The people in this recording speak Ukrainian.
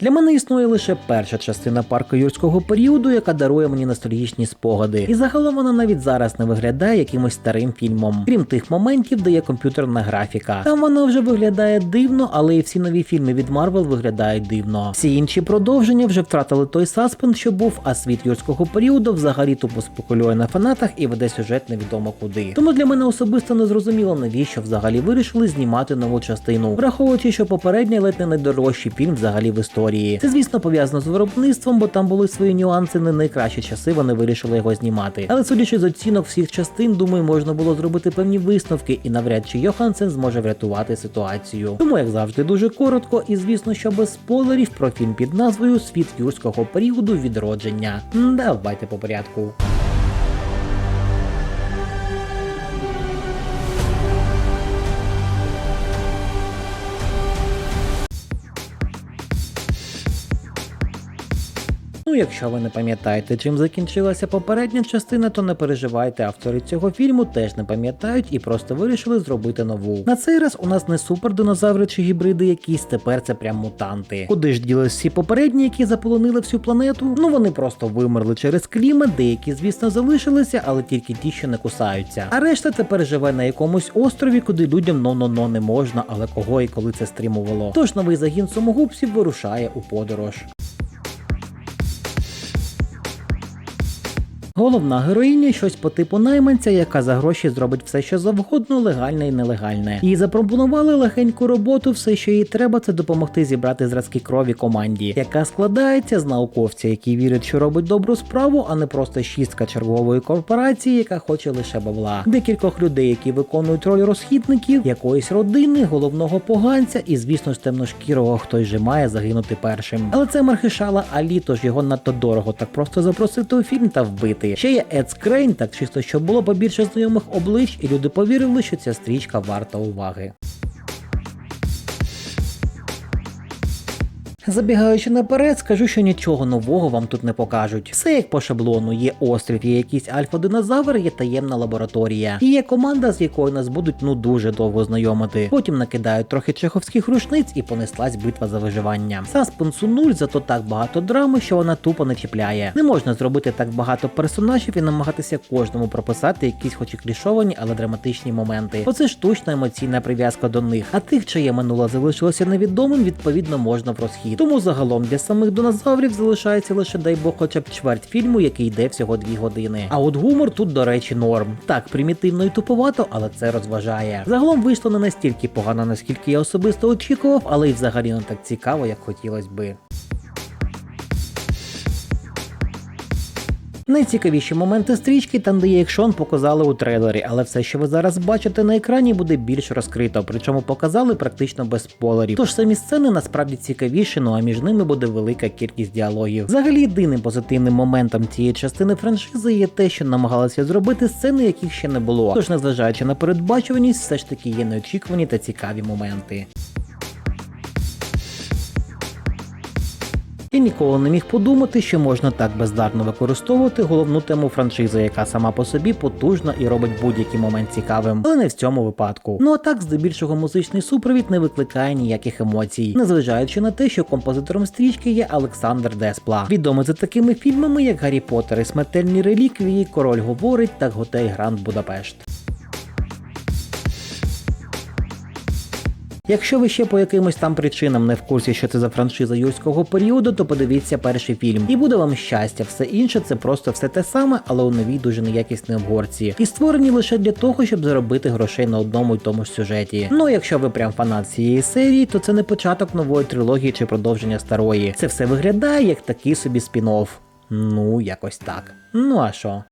Для мене існує лише перша частина парку юрського періоду, яка дарує мені ностальгічні спогади. І загалом вона навіть зараз не виглядає якимось старим фільмом, крім тих моментів, де є комп'ютерна графіка. Там вона вже виглядає дивно, але і всі нові фільми від Марвел виглядають дивно. Всі інші продовження вже втратили той саспенс, що був, а світ юрського періоду взагалі тупо спекулює на фанатах і веде сюжет невідомо куди. Тому для мене особисто не зрозуміло, навіщо взагалі вирішили знімати нову частину, враховуючи, що попередній ледь не найдорожчий фільм взагалі в історії. Це, звісно, пов'язано з виробництвом, бо там були свої нюанси, не найкращі часи вони вирішили його знімати. Але судячи з оцінок всіх частин, думаю, можна було зробити певні висновки, і навряд чи Йохансен зможе врятувати ситуацію. Тому, як завжди, дуже коротко, і звісно, що без спойлерів про фільм під назвою Світ юрського періоду відродження. Давайте по порядку. Ну, якщо ви не пам'ятаєте, чим закінчилася попередня частина, то не переживайте, автори цього фільму теж не пам'ятають і просто вирішили зробити нову. На цей раз у нас не супердинозаври чи гібриди якісь, тепер це прям мутанти. Куди ж ділись всі попередні, які заполонили всю планету? Ну вони просто вимерли через клімат, деякі, звісно, залишилися, але тільки ті, що не кусаються. А решта тепер живе на якомусь острові, куди людям но-но-но не можна, але кого і коли це стримувало. Тож новий загін сумогубців вирушає у подорож. Головна героїня щось по типу найманця, яка за гроші зробить все, що завгодно, легальне і нелегальне. Їй запропонували легеньку роботу, все, що їй треба, це допомогти зібрати зразки крові команді, яка складається з науковця, який вірить, що робить добру справу, а не просто шістка чергової корпорації, яка хоче лише бабла. Декількох людей, які виконують роль розхідників, якоїсь родини, головного поганця, і звісно ж темношкірого хтось же має загинути першим. Але це Мархишала Алі, тож його надто дорого так просто запросити у фільм та вбити. Ще є Ед Скрейн, так чисто, щоб було побільше знайомих облич, і люди повірили, що ця стрічка варта уваги. Забігаючи наперед, скажу, що нічого нового вам тут не покажуть. Все як по шаблону, є острів, є якийсь альфа-динозавр, є таємна лабораторія. І є команда, з якою нас будуть ну дуже довго знайомити. Потім накидають трохи чеховських рушниць і понеслась битва за виживання. Саспенсу нуль, зато так багато драми, що вона тупо не чіпляє. Не можна зробити так багато персонажів і намагатися кожному прописати якісь хоч і клішовані, але драматичні моменти. Оце штучна емоційна прив'язка до них. А тих, чиє минуле залишилося невідомим, відповідно можна в розхід. Тому загалом для самих динозаврів залишається лише дай Бог хоча б чверть фільму, який йде всього дві години. А от гумор тут, до речі, норм. Так, примітивно і туповато, але це розважає. Загалом вийшло не настільки погано, наскільки я особисто очікував, але й взагалі не так цікаво, як хотілося би. Найцікавіші моменти стрічки там, де є екшон, показали у трейлері, але все, що ви зараз бачите на екрані, буде більш розкрито, причому показали практично без спойлерів. Тож самі сцени насправді цікавіші, ну а між ними буде велика кількість діалогів. Взагалі, єдиним позитивним моментом цієї частини франшизи є те, що намагалися зробити сцени, яких ще не було. Тож, незважаючи на передбачуваність, все ж таки є неочікувані та цікаві моменти. Я ніколи не міг подумати, що можна так бездарно використовувати головну тему франшизи, яка сама по собі потужна і робить будь-який момент цікавим, але не в цьому випадку. Ну а так, здебільшого, музичний супровід не викликає ніяких емоцій, незважаючи на те, що композитором стрічки є Олександр Деспла, відомий за такими фільмами, як Гаррі Поттер і Смертельні реліквії, Король говорить та Готель Гранд Будапешт. Якщо ви ще по якимось там причинам не в курсі, що це за франшиза юрського періоду, то подивіться перший фільм. І буде вам щастя, все інше це просто все те саме, але у новій дуже неякісній обгорці. І створені лише для того, щоб заробити грошей на одному й тому ж сюжеті. Ну, якщо ви прям фанат цієї серії, то це не початок нової трилогії чи продовження старої. Це все виглядає як такий собі спін-офф. Ну, якось так. Ну а що?